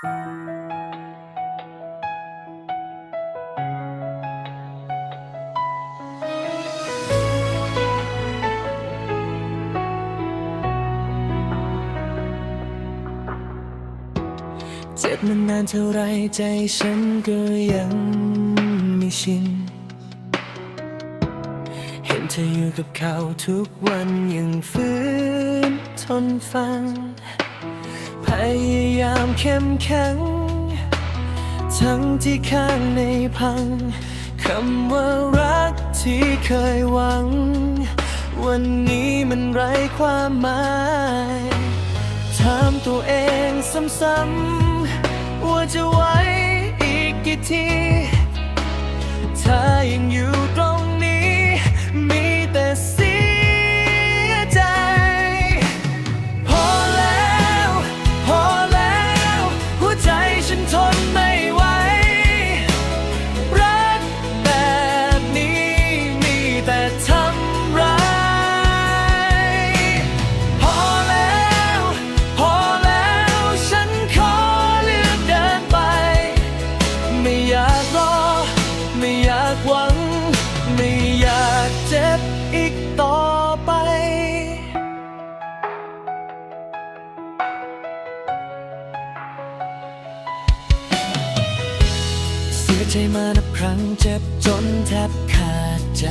เจ็บมานานเท่าไรใจฉันก็ยังไม่ชิน เห็นเธออยู่กับเขาทุกวันยังฝืนทนฟัง พยายามเข้มแข็ง ทั้งที่ข้างในพังคำว่ารักที่เคยหวัง วันนี้มันไร้ความหมายถามตัวเองซ้ำๆว่าจะไหวอีกกี่ที ยใจมานับครั้งเจ็บจนแทบขาดใจ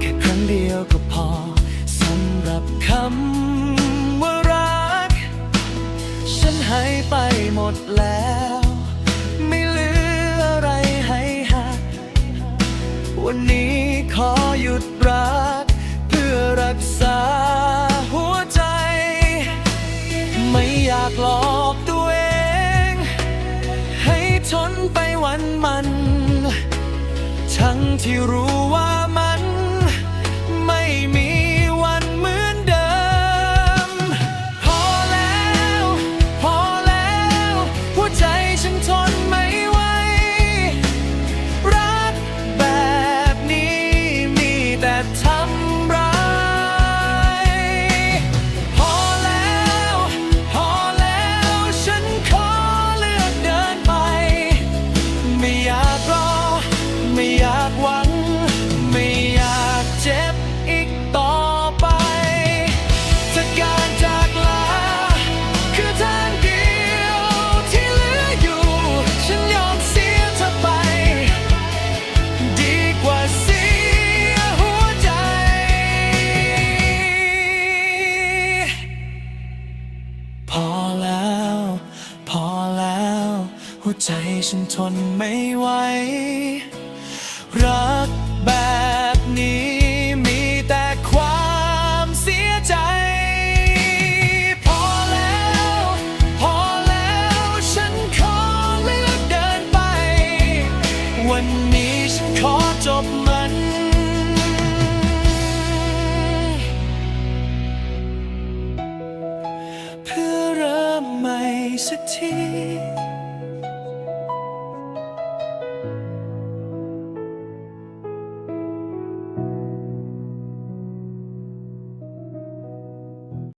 แค่ครั้งเดียวก็พอสำหรับคำว่ารัก ฉันให้ไปหมดแล้ว ไม่เหลืออะไรให้หัก วันนี้ขอหยุดรัก เพื่อรักษาหัวใจ ไม่อยากหลอ ที่รู้ว่า หัวใจฉันทนไม่ไหว รักแบบนี้มีแต่ความเสียใจ พอแล้ว พอแล้วฉันขอเลือกเดินไป วันนี้ฉันขอจบมัน เพื่อเริ่มใหม่สักที